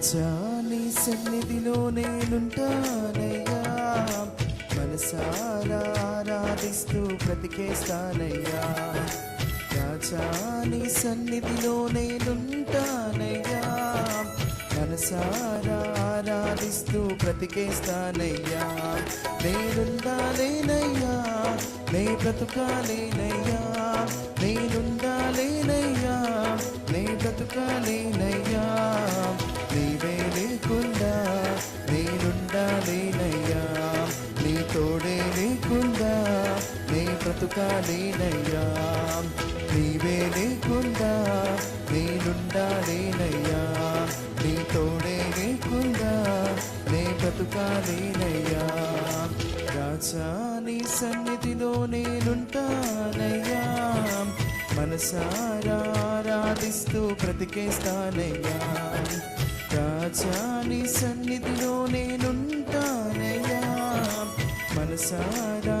రాజా నీ సన్నిధిలో నేనుంటానయ్యా మనసారా ఆరాధిస్తూ బ్రతికేస్తానయ్యా. రాజా నీ సన్నిధిలో నేనుంటానయ్యా మనసారా ఆరాధిస్తూ బ్రతికేస్తానయ్యా. నేనుండాలేనయ్యా నే బ్రతుకాలేనయ్యా. నేనుండాలేనయ్యా నే బ్రతుకాలేనయ్యా. బ్రతుకాలేనయ్యా నీవే లేకుండా నేనుండాలేనయ్యా నీ తోడే లేకుండా నే బ్రతుకాలేనయ్యా రాజా నీ సన్నిధిలో నేనుంటానయ్యా మనసారా ఆరాధిస్తూ బ్రతికేస్తానయ్యా రాజా నీ సన్నిధిలో నేనుంటానయ్యా మనసారా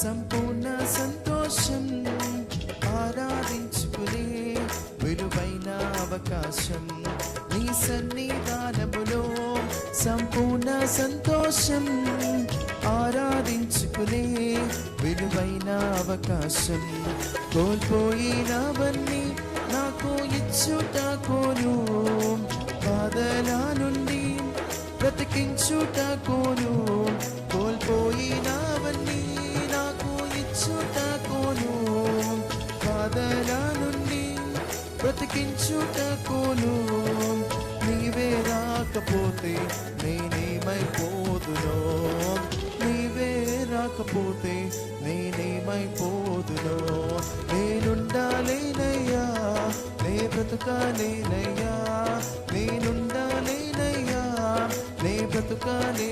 సంపూర్ణ సంతోషం ఆరాధించుకునే విలువైన అవకాశం. నీ సన్నిధానములో సంపూర్ణ సంతోషం ఆరాధించుకునే విలువైన అవకాశం. కోల్పోయినవన్నీ నాకు ఇచ్చుట కోను బాధల నుండి బ్రతికించుటకోను కోల్పోయినవన్నీ బాధల నుండి బ్రతికించుటకును నీవే రాకపోతే నేనేమైపోదునో? నీవే రాకపోతే నేనేమైపోదునో? నేనుండాలేనయ్యా నే బ్రతకాలేనయ్యా. నేనుండాలేనయ్యా నే బ్రతకాలే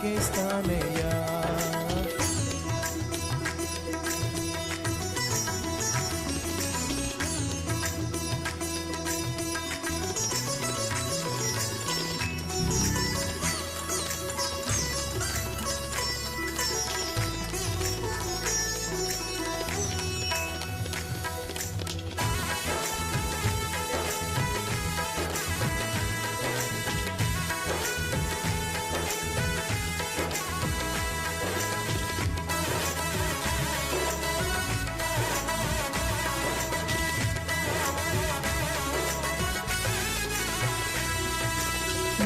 ఆరాధిస్తూ బ్రతికేస్తానయ్యా ఒంటరి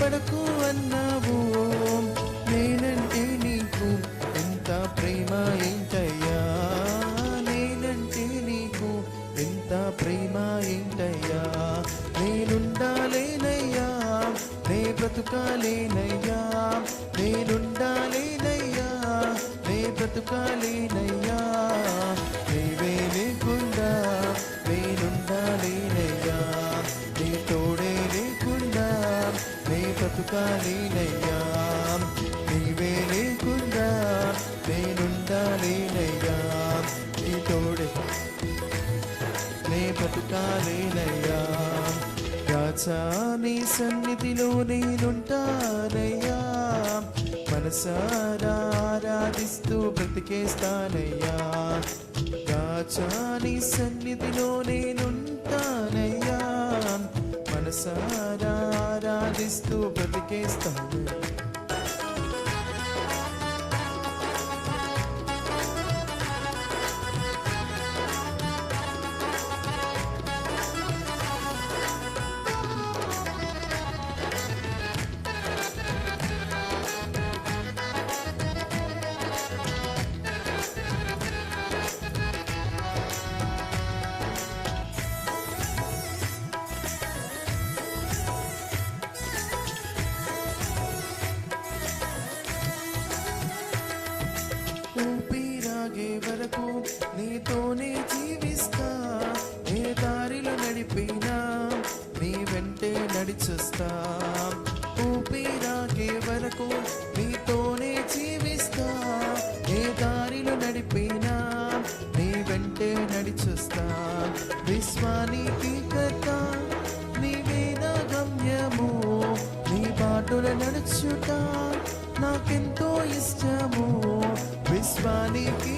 బాధపడకు అన్నావు నేనంటే నీకు ఎంత ప్రేమ ఏంటయ్యా? నేనంటే నీకు ఎంత ప్రేమ ఏంటయ్యా? నేనుండాలేనయ్యా నే బ్రతుకాలేనయ్యా నేను నేనుండాలేనయ్యా నీ తోడే. నే బ్రతుకాలేనయ్యా రాజా నీ సన్నిధిలో నేనుంటానయ్యా. మనసారా ఆరాధిస్తూ బ్రతికేస్తానయ్యా. రాజా నీ సన్నిధిలో నేనుంటానయ్యా. మనసారా ఆరాధిస్తూ బ్రతికేస్తానయ్యా నీతోనే జీవిస్తా. ఏ దారిలో నడిపినా నీ వెంటే నడిచొస్తా. ఊపిరాగే వరకు నీతోనే జీవిస్తా. ఏ దారిలో నడిపినా నీ వెంటే నడిచొస్తా. విశ్వానికి కథ నీవేనా గమ్యము. నీ బాటల నడుచుట నాకెంతో ఇష్టము. విశ్వానికి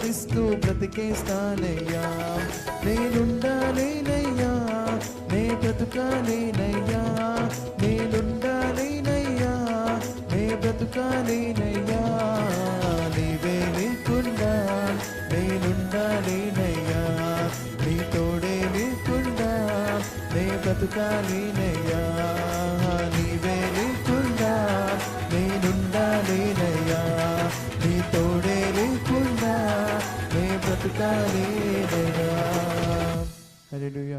ప్రార్థిస్తూ బ్రతికేస్తానయ్యా నేనుండాలేనయ్యా. నే బ్రతుకాలేనయ్యా. నేనుండాలేనయ్యా. నే బ్రతుకాలేనయ్యా. నీవే లేకుండా నేనుండాలేనయ్యా. నీ తోడే లేకుండా నే బ్రతుకాలేనయ్యా. నీవే లేకుండా నే బ్రతుకాలేనయ్యా హల్లెలూయా